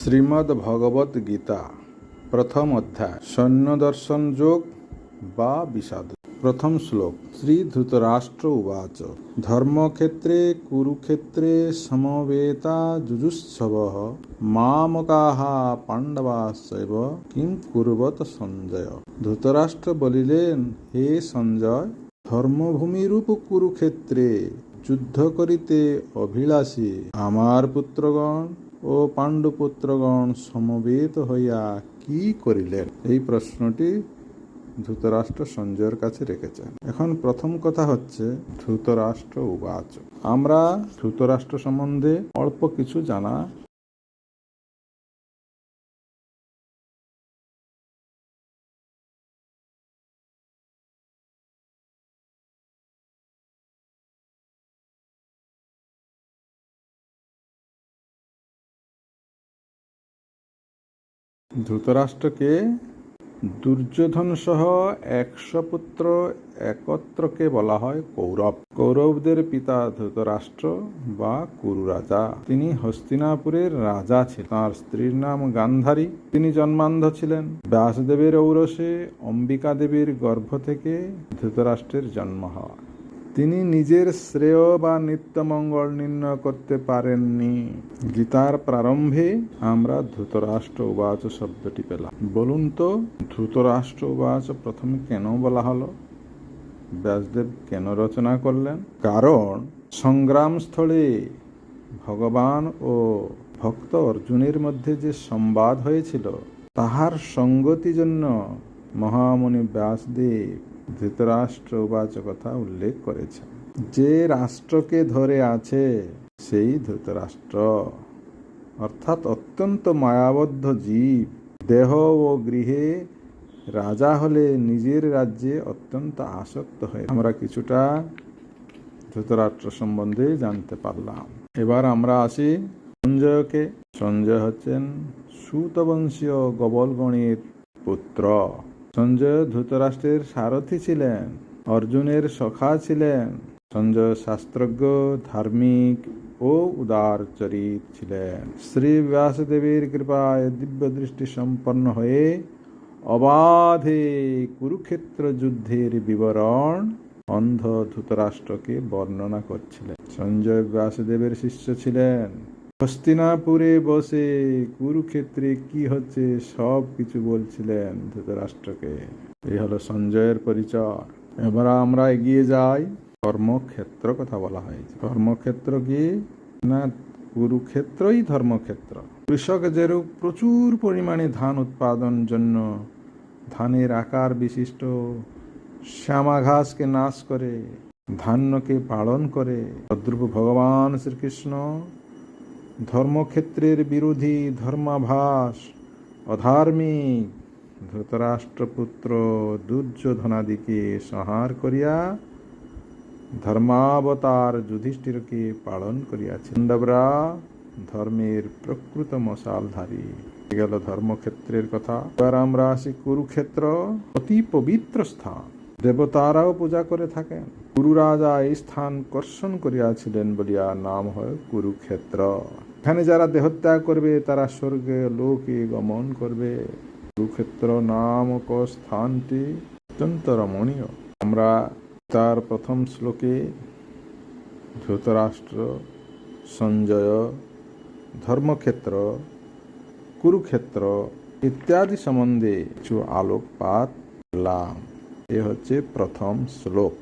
শ্রীমদ্ ভগবত গীতা প্রথম অধ্যায় সৈন্য দর্শন যোগ বা বিষাদ প্রথম শ্লোক শ্রী ধৃতরাষ্ট্র উবাচ ধর্মক্ষেত্রে কুরুক্ষেত্রে সমবেতা যুজুৎসব মামকাহ পাণ্ডবাশ্চৈব কিম কুর্বত সঞ্জয় ধৃতরাষ্ট্র বলিলেন হে সঞ্জয় ধর্মভূমিরূপ কুরুক্ষেত্রে যুদ্ধ করিতে অভিলাষী আমার পুত্রগণ ও পাণ্ডুপুত্রগণ সমবেত হইয়া কি করিলেন? এই প্রশ্নটি ধৃতরাষ্ট্র সঞ্জয়ের কাছে রেখেছেন। এখন প্রথম কথা হচ্ছে, ধৃতরাষ্ট্র উবাচ। আমরা ধৃতরাষ্ট্র সম্বন্ধে অল্প কিছু জানা ধৃতরাষ্ট্রকে দুর্যোধন সহ একশো পুত্র একত্রকে বলা হয় কৌরব। কৌরবদের পিতা ধৃতরাষ্ট্র বা কুরু রাজা তিনি হস্তিনাপুরের রাজা ছিলেন। তাঁর স্ত্রীর নাম গান্ধারী। তিনি জন্মান্ধ ছিলেন। ব্যাসদেবের ঔরসে অম্বিকা দেবীর গর্ভ থেকে ধৃতরাষ্ট্রের জন্ম হয়। তিনি নিজের শ্রেয় বা নিত্যমঙ্গল নির্ণয় করতে পারেননি। গীতার প্রারম্ভে আমরা ধৃতরাষ্ট্র উবাচ শব্দটি পেলাম। বলুন তো, ধৃতরাষ্ট্র উবাচ প্রথমে কেন বলা হলো? ব্যাসদেব কেন রচনা করলেন? কারণ সংগ্রামস্থলে ভগবান ও ভক্ত অর্জুনের মধ্যে যে সংবাদ হয়েছিল, তাহার সঙ্গতি জন্য মহামণি ব্যাসদেব ধৃতরাষ্ট্র কথা উল্লেখ করেছে যে রাষ্ট্রকে ধরে আছে, সেই ধৃতরাষ্ট্র। অর্থাৎ অত্যন্ত মায়াবদ্ধ জীব। দেহ ও গৃহে রাজা হলে নিজের রাজ্যে অত্যন্ত আসক্ত হয়ে আমরা কিছুটা ধৃতরাষ্ট্র সম্বন্ধে জানতে পারলাম। এবার আমরা আসি সঞ্জয়কে। সঞ্জয় হচ্ছেন সুতবংশীয় গবলগণের পুত্র। সঞ্জয় ধৃতরাষ্ট্রের সারথী ছিলেন, অর্জুনের সখা ছিলেন, সঞ্জয় শাস্ত্রজ্ঞ, ধার্মিক ও উদার চরিত ছিলেন। শ্রী ব্যাসদেবীর কৃপায় দিব্য দৃষ্টি সম্পন্ন হয়ে অবাধে কুরুক্ষেত্র যুদ্ধের বিবরণ অন্ধ ধৃতরাষ্ট্রকে বর্ণনা করছিলেন। সঞ্জয় ব্যাসদেবের শিষ্য ছিলেন। হস্তিনাপুরে বসে কুরুক্ষেত্রে কি হচ্ছে সব কিছু বলছিলেন ধৃতরাষ্ট্রকে। এই হলো সঞ্জয়ের পরিচয়। এবার আমরা এগিয়ে যাই। কর্মক্ষেত্র কথা বলা হয়েছে। কর্মক্ষেত্র কি? না, কুরুক্ষেত্রই ধর্মক্ষেত্র। কৃষক যেরূপ প্রচুর পরিমাণে ধান উৎপাদন জন্য ধানের আকার বিশিষ্ট, শ্যামা ঘাসকে নাশ করে, ধান্যকে পালন করে তদ্রূপ ভগবান শ্রীকৃষ্ণ ধর্মক্ষেত্রের বিরোধী ধর্মাভাস অধার্মিক ধৃতরাষ্ট্রপুত্র দুর্যোধনাদিকে সংহার করিয়া ধর্মাবতার যুধিষ্ঠিরকে পালন করিয়াছে পাণ্ডবরা ধর্মের প্রকৃত মশালধারী। গেল ধর্মক্ষেত্রের কথা। এবার আমরা আসি কুরুক্ষেত্র, অতি পবিত্র স্থান। দেবতারাও পূজা করে থাকেন। কুরু রাজা এই স্থান কর্ষণ করিয়াছিলেন বলিয়া নাম হয় কুরুক্ষেত্র। এখানে যারা দেহত্যাগ করবে, তারা স্বর্গে লোকে গমন করবে। কুরুক্ষেত্র নামক স্থানটি অত্যন্ত রমণীয়। আমরা তার প্রথম শ্লোকে ধৃতরাষ্ট্র, সঞ্জয়, ধর্মক্ষেত্র, কুরুক্ষেত্র ইত্যাদি সম্বন্ধে কিছু আলোকপাত করলাম এ হচ্ছে প্রথম শ্লোক।